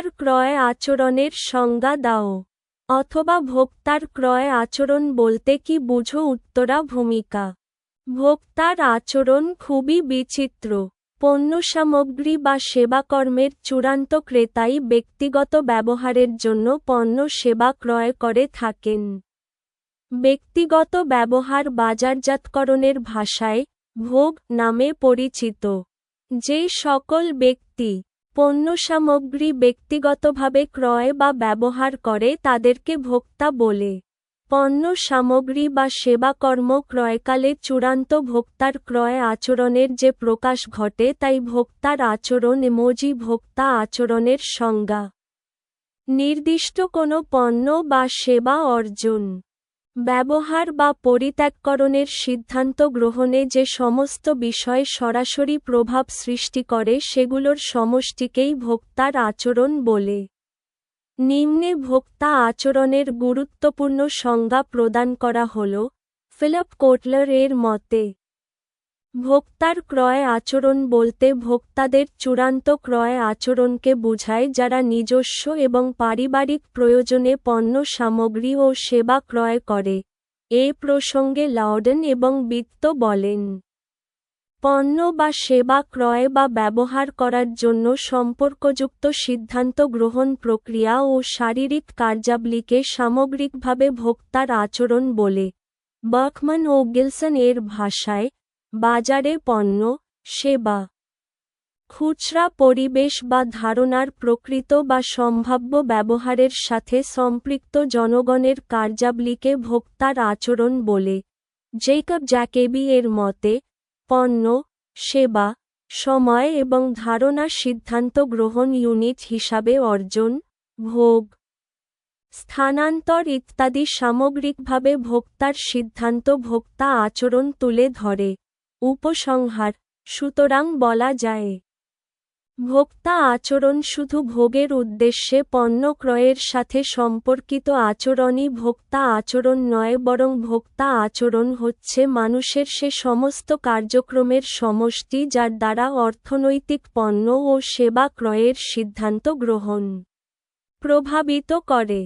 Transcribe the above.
ভোক্তার ক্রয় আচরণের সংজ্ঞা দাও। অথবা ভোক্তার ক্রয় আচরণ বলতে কি বুঝো উত্তরা ভূমিকা। ভোক্তার আচরণ খুবই বিচিত্র। পণ্য সামগ্রী বা সেবাকর্মের চূড়ান্ত ক্রেতাই ব্যক্তিগত ব্যবহারের জন্য পণ্য সেবা ক্রয় করে থাকেন। ব্যক্তিগত ব্যবহার বাজারজাতকরণের ভাষায় ভোগ নামে পরিচিত। যে সকল ব্যক্তি পণ্য সামগ্রী ব্যক্তিগতভাবে ক্রয় বা ব্যবহার করে তাদেরকে ভোক্তা বলে। পণ্য সামগ্রী বা সেবাকর্ম ক্রয়কালে চূড়ান্ত ভোক্তার ক্রয় আচরণের যে প্রকাশ ঘটে তাই ভোক্তার আচরণ এমোজি ভোক্তা আচরণের সংজ্ঞা। নির্দিষ্ট কোনো পণ্য বা সেবা অর্জন। ব্যবহার বা পরিত্যাগকরণের সিদ্ধান্ত গ্রহণে যে সমস্ত বিষয় সরাসরি প্রভাব সৃষ্টি করে সেগুলোর সমষ্টিকেই ভোক্তার আচরণ বলে। নিম্নে ভোক্তা আচরণের গুরুত্বপূর্ণ সংজ্ঞা প্রদান করা হল, ফিলপ কোটলার এর মতে ভোক্তার ক্রয় আচরণ বলতে ভোক্তাদের চূড়ান্ত ক্রয় আচরণকে বোঝায় যারা নিজস্ব এবং পারিবারিক প্রয়োজনে পণ্য, সামগ্রী ও সেবা ক্রয় করে। এ প্রসঙ্গে লাউডেন এবং বিত্ত বলেন, পণ্য বা সেবা ক্রয় বা ব্যবহার করার জন্য সম্পর্কযুক্ত সিদ্ধান্ত গ্রহণ প্রক্রিয়া ও শারীরিক কার্যাবলীকে সামগ্রিকভাবে ভোক্তার আচরণ বলে। বার্কমান ও গিলসন এর ভাষায় বাজারে পণ্য, সেবা, খুচরা পরিবেশ বা ধারণার প্রকৃত বা সম্ভাব্য ব্যবহারের সাথে সম্পৃক্ত জনগণের কার্যাবলীকে ভোক্তার আচরণ বলে। জেকব জ্যাকেবি এর মতে, পণ্য, সেবা, সময় এবং ধারণা সিদ্ধান্ত গ্রহণ ইউনিট হিসাবে অর্জন, ভোগ, স্থানান্তর ইত্যাদি সামগ্রিকভাবে ভোক্তার সিদ্ধান্ত ভোক্তা আচরণ তুলে ধরে। উপসংহার, সুতরাং বলা যায়। ভোক্তা আচরণ শুধু ভোগের উদ্দেশ্যে পণ্য ক্রয়ের সাথে সম্পর্কিত আচরণই ভোক্তা আচরণ নয় বরং ভোক্তা আচরণ হচ্ছে মানুষের সে সমস্ত কার্যক্রমের সমষ্টি যার দ্বারা অর্থনৈতিক পণ্য ও সেবা ক্রয়ের সিদ্ধান্ত গ্রহণ প্রভাবিত করে।